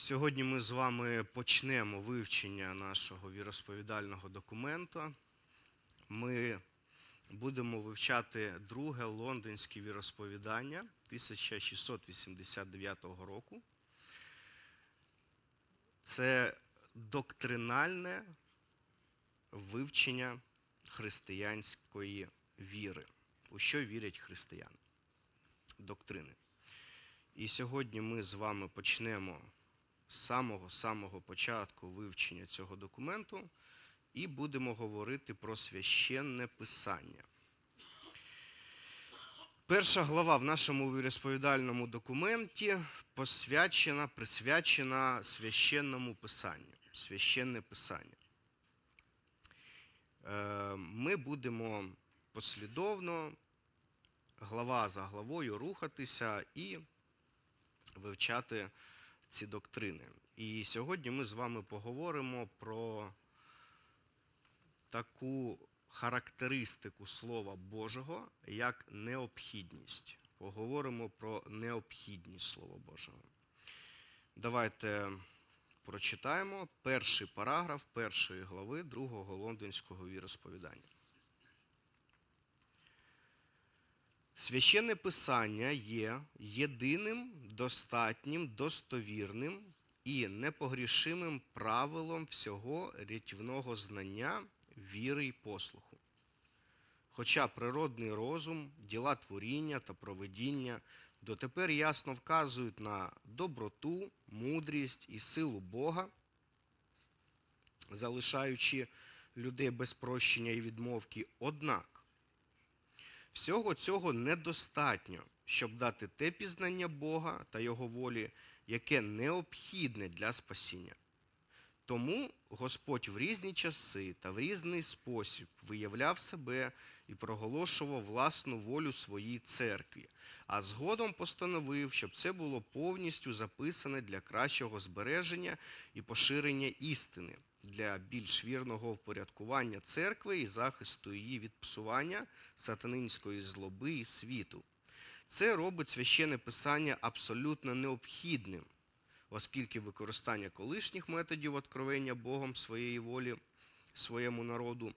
Сьогодні ми з вами почнемо вивчення нашого віросповідального документа. Ми будемо вивчати друге лондонське віросповідання 1689 року. Це доктринальне вивчення християнської віри. У що вірять християни? Доктрини. І сьогодні ми з вами почнемо з самого-самого початку вивчення цього документу і будемо говорити про священне писання. Перша глава в нашому віросповідальному документі посвячена, присвячена священному писанню. Священне писання. Е, Ми будемо послідовно, глава за главою рухатися і вивчати ці доктрини. І сьогодні ми з вами поговоримо про таку характеристику Слова Божого як необхідність. Поговоримо про необхідність Слова Божого. Давайте прочитаємо перший параграф першої глави другого лондонського віросповідання. Священне писання є єдиним, достатнім, достовірним і непогрішимим правилом всього рятівного знання, віри й послуху. Хоча природний розум, діла творіння та проведіння дотепер ясно вказують на доброту, мудрість і силу Бога, залишаючи людей без прощення і відмовки, однак Всього цього недостатньо, щоб дати те пізнання Бога та Його волі, яке необхідне для спасіння. Тому Господь в різні часи та в різний спосіб виявляв себе і проголошував власну волю своїй церкві, а згодом постановив, щоб це було повністю записане для кращого збереження і поширення істини, для більш вірного впорядкування церкви і захисту її від псування сатанинської злоби і світу. Це робить священне писання абсолютно необхідним оскільки використання колишніх методів откровення Богом своєї волі своєму народу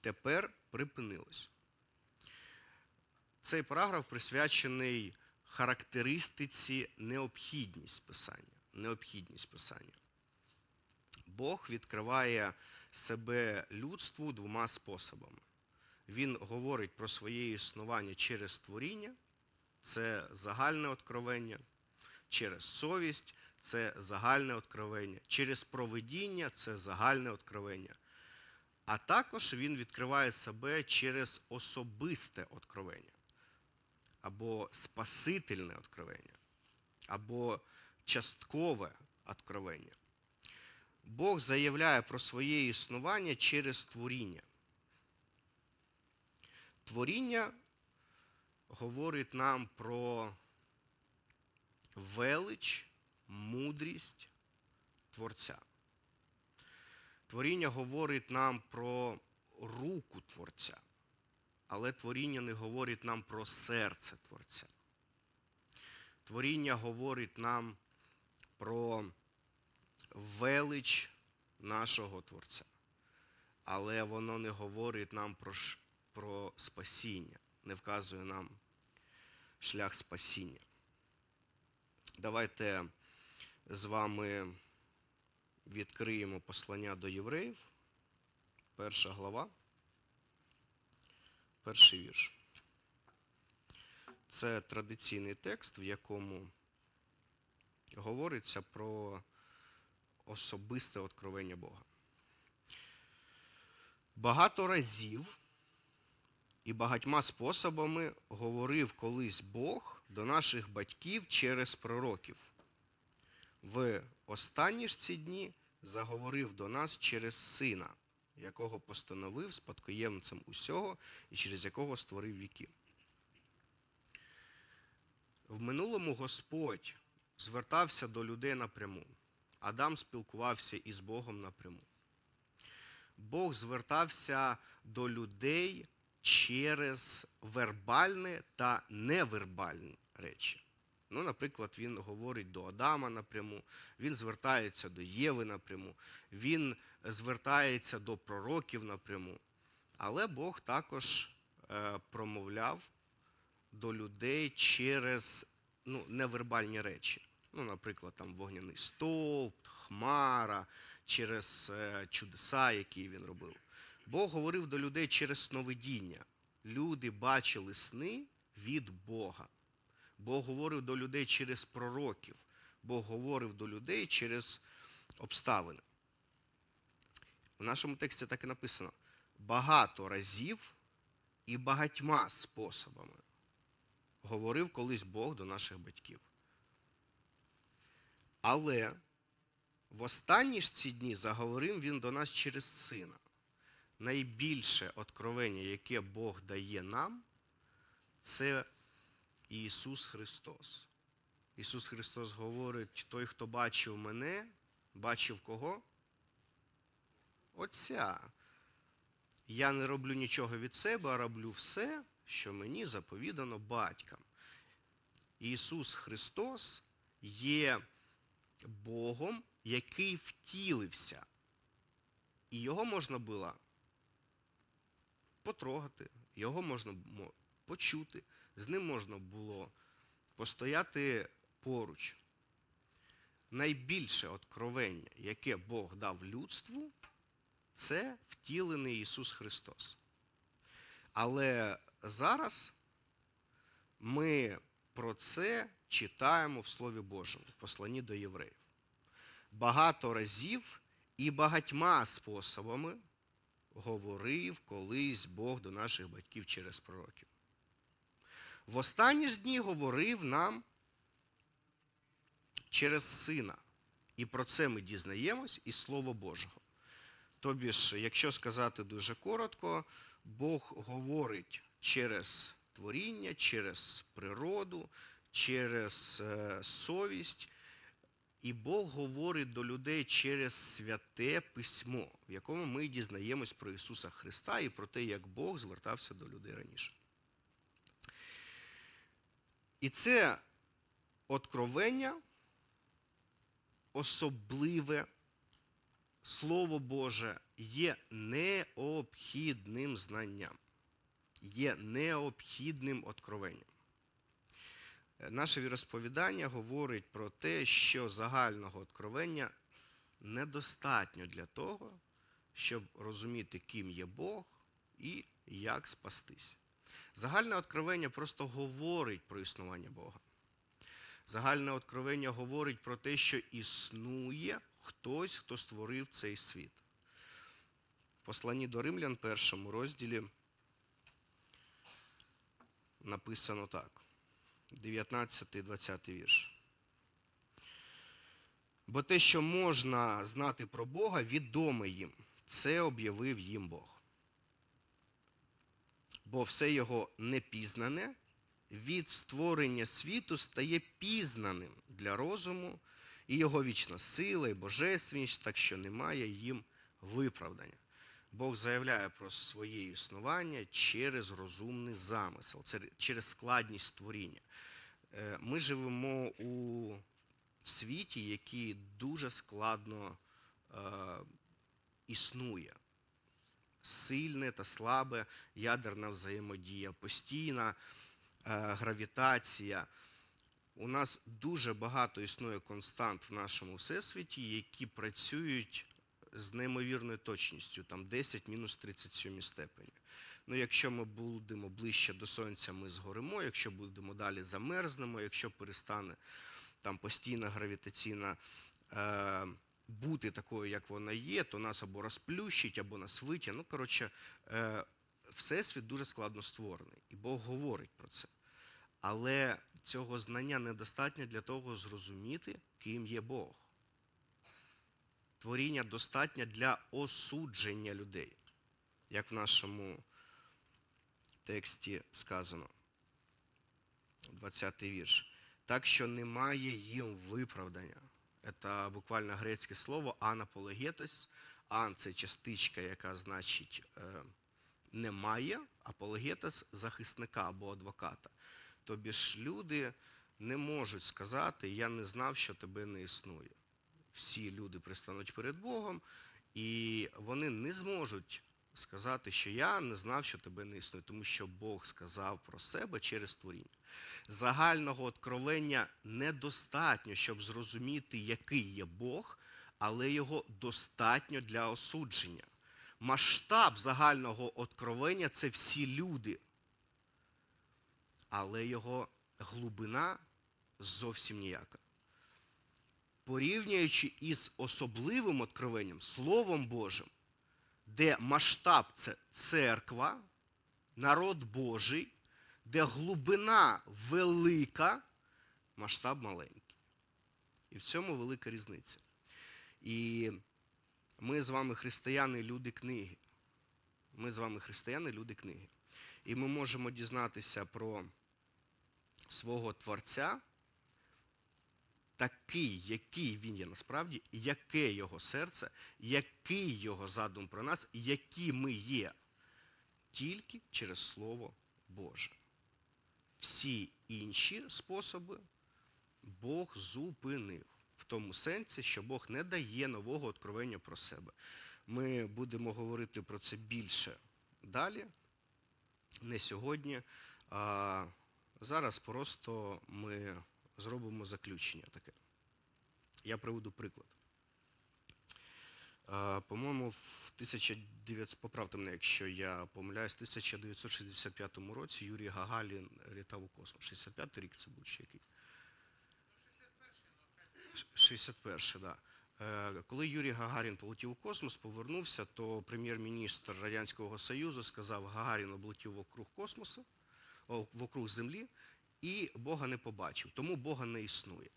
тепер припинилось. Цей параграф присвячений характеристиці необхідність писання. Необхідність писання. Бог відкриває себе людству двома способами. Він говорить про своє існування через творіння, це загальне откровення, через совість це загальне откровення, через провидіння це загальне откровення. А також він відкриває себе через особисте откровення, або спасительне откровення, або часткове откровення. Бог заявляє про своє існування через творіння. Творіння говорить нам про велич, мудрість Творця. Творіння говорить нам про руку Творця, але творіння не говорить нам про серце Творця. Творіння говорить нам про велич нашого Творця, але воно не говорить нам про, про спасіння, не вказує нам шлях спасіння. Давайте з вами відкриємо послання до євреїв. Перша глава, перший вірш. Це традиційний текст, в якому говориться про особисте откровення Бога. Багато разів і багатьма способами говорив колись Бог до наших батьків через пророків. В останні ж ці дні заговорив до нас через сина, якого постановив спадкоємцем усього і через якого створив віки. В минулому Господь звертався до людей напряму. Адам спілкувався із Богом напряму. Бог звертався до людей через вербальне та невербальні речі. Ну, наприклад, він говорить до Адама напряму, він звертається до Єви напряму, він звертається до пророків напряму. Але Бог також е, промовляв до людей через ну, невербальні речі. Ну, наприклад, там вогняний стовп, хмара, через е, чудеса, які він робив. Бог говорив до людей через сновидіння. Люди бачили сни від Бога. Бог говорив до людей через пророків. Бог говорив до людей через обставини. В нашому тексті так і написано: багато разів і багатьма способами говорив колись Бог до наших батьків. Але в останні ж ці дні заговорив він до нас через сина. Найбільше откровення, яке Бог дає нам, це Ісус Христос. Ісус Христос говорить: той, хто бачив мене, бачив кого? Отця. Я не роблю нічого від себе, а роблю все, що мені заповідано батькам. Ісус Христос є Богом, який втілився. І його можна було потрогати, його можна почути, з ним можна було постояти поруч. Найбільше откровення, яке Бог дав людству, це втілений Ісус Христос. Але зараз ми про це читаємо в Слові Божому, в посланні до євреїв. Багато разів і багатьма способами говорив колись Бог до наших батьків через пророків. В останні ж дні говорив нам через сина. І про це ми дізнаємось із Слова Божого. Тобі ж, якщо сказати дуже коротко, Бог говорить через творіння, через природу, через е, совість. І Бог говорить до людей через святе письмо, в якому ми дізнаємось про Ісуса Христа і про те, як Бог звертався до людей раніше. І це откровення особливе Слово Боже є необхідним знанням, є необхідним откровенням. Наше віросповідання говорить про те, що загального откровення недостатньо для того, щоб розуміти, ким є Бог і як спастись. Загальне откровення просто говорить про існування Бога. Загальне откровення говорить про те, що існує хтось, хто створив цей світ. В посланні до Римлян, першому розділі, написано так. 19-20 вірш. Бо те, що можна знати про Бога, відоме їм. Це об'явив їм Бог. Бо все його непізнане від створення світу стає пізнаним для розуму, і його вічна сила, і божественність, так що немає їм виправдання. Бог заявляє про своє існування через розумний замисел, через складність створіння. Е, ми живемо у світі, який дуже складно е, існує. Сильне та слабе ядерна взаємодія, постійна е, гравітація. У нас дуже багато існує констант в нашому всесвіті, які працюють з неймовірною точністю, там 10 мінус 37 степені. Ну, якщо ми будемо ближче до сонця, ми згоримо, якщо будемо далі замерзнемо, якщо перестане там постійна гравітаційна е, бути такою, як вона є, то нас або розплющить, або нас витягне. Ну, коротше, е, всесвіт дуже складно створений, і Бог говорить про це. Але цього знання недостатньо для того зрозуміти, ким є Бог. Творіння достатньо для осудження людей, як в нашому тексті сказано. 20 вірш. Так що немає їм виправдання. Це буквально грецьке слово анапологетос. Ан це частичка, яка значить е, немає, апологетос захисника або адвоката. Тобі ж люди не можуть сказати, я не знав, що тебе не існує. Всі люди пристануть перед Богом, і вони не зможуть сказати, що я не знав, що тебе не існує, тому що Бог сказав про себе через творіння. Загального откровення недостатньо, щоб зрозуміти, який є Бог, але його достатньо для осудження. Масштаб загального откровення це всі люди, але його глибина зовсім ніяка. Порівнюючи із особливим откровенням, Словом Божим, де масштаб це церква, народ Божий, де глибина велика, масштаб маленький. І в цьому велика різниця. І ми з вами християни, люди книги. Ми з вами християни, люди книги. І ми можемо дізнатися про свого Творця, такий, який він є насправді, яке його серце, який його задум про нас, які ми є, тільки через Слово Боже. Всі інші способи Бог зупинив. В тому сенсі, що Бог не дає нового откровення про себе. Ми будемо говорити про це більше далі, не сьогодні. А зараз просто ми зробимо заключення таке. Я приведу приклад. По-моєму, в 1900, поправте мене, якщо я помиляюсь, в 1965 році Юрій Гагалін літав у космос. 65-й рік це був ще який? 61, так. Да. Е, Коли Юрій Гагарін полетів у космос, повернувся, то прем'єр-міністр Радянського Союзу сказав, Гагарін облетів вокруг космосу, вокруг Землі, і Бога не побачив. Тому Бога не існує.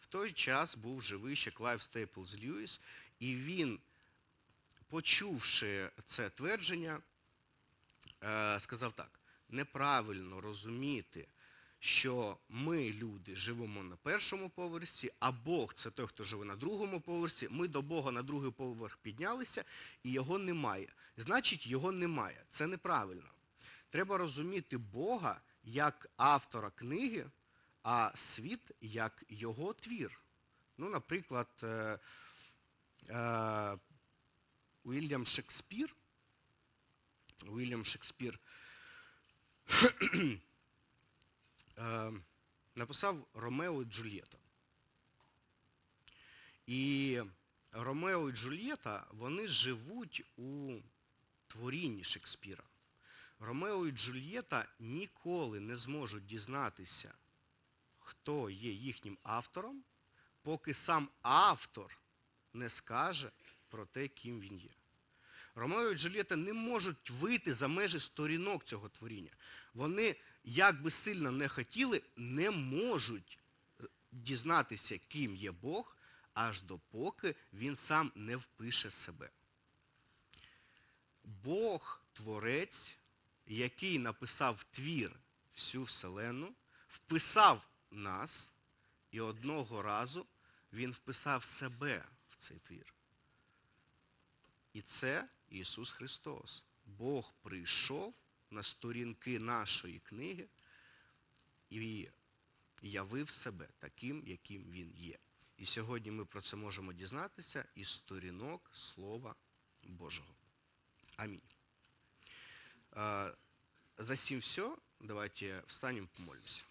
В той час був живий ще Клайв Стейплз Льюіс, і він, почувши це твердження, е, сказав так, неправильно розуміти, що ми, люди, живемо на першому поверсі, а Бог це той, хто живе на другому поверсі. Ми до Бога на другий поверх піднялися, і його немає. Значить, його немає. Це неправильно. Треба розуміти Бога як автора книги, а світ як його твір. Ну, наприклад, е, е, Уільям Шекспір. Уільям Шекспір е, написав Ромео і Джульєта. І Ромео і Джульєта, вони живуть у творінні Шекспіра. Ромео і Джульєта ніколи не зможуть дізнатися, хто є їхнім автором, поки сам автор не скаже про те, ким він є. Ромео і Джульєта не можуть вийти за межі сторінок цього творіння. Вони, як би сильно не хотіли, не можуть дізнатися, ким є Бог, аж допоки він сам не впише себе. Бог Творець, який написав твір всю Вселену, вписав нас, і одного разу він вписав себе в цей твір. І це Ісус Христос. Бог прийшов на сторінки нашої книги і явив себе таким, яким Він є. І сьогодні ми про це можемо дізнатися із сторінок Слова Божого. Амінь. За сим все. Давайте встанем, помолимся.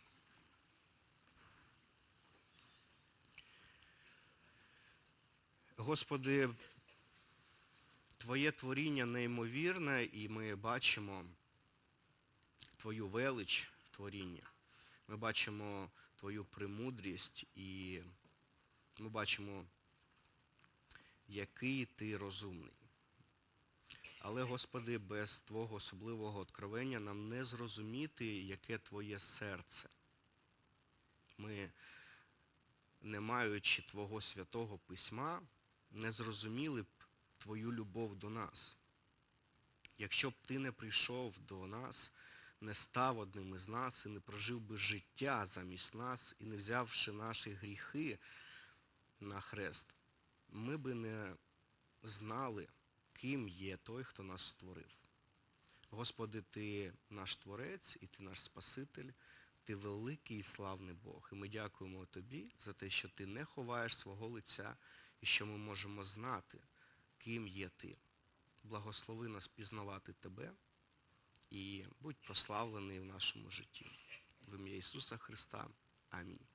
Господи, Твоє творіння неймовірне, і ми бачимо Твою велич в творінні. Ми бачимо Твою премудрість і ми бачимо, який ти розумний. Але, Господи, без Твого особливого откровення нам не зрозуміти, яке Твоє серце. Ми, не маючи Твого святого письма, не зрозуміли б Твою любов до нас. Якщо б ти не прийшов до нас, не став одним із нас і не прожив би життя замість нас і не взявши наші гріхи на хрест, ми би не знали, ким є той, хто нас створив. Господи, Ти наш Творець і Ти наш Спаситель, Ти великий і славний Бог. І ми дякуємо тобі за те, що ти не ховаєш свого лиця і що ми можемо знати, ким є ти. Благослови нас пізнавати тебе і будь прославлений в нашому житті. В ім'я Ісуса Христа. Амінь.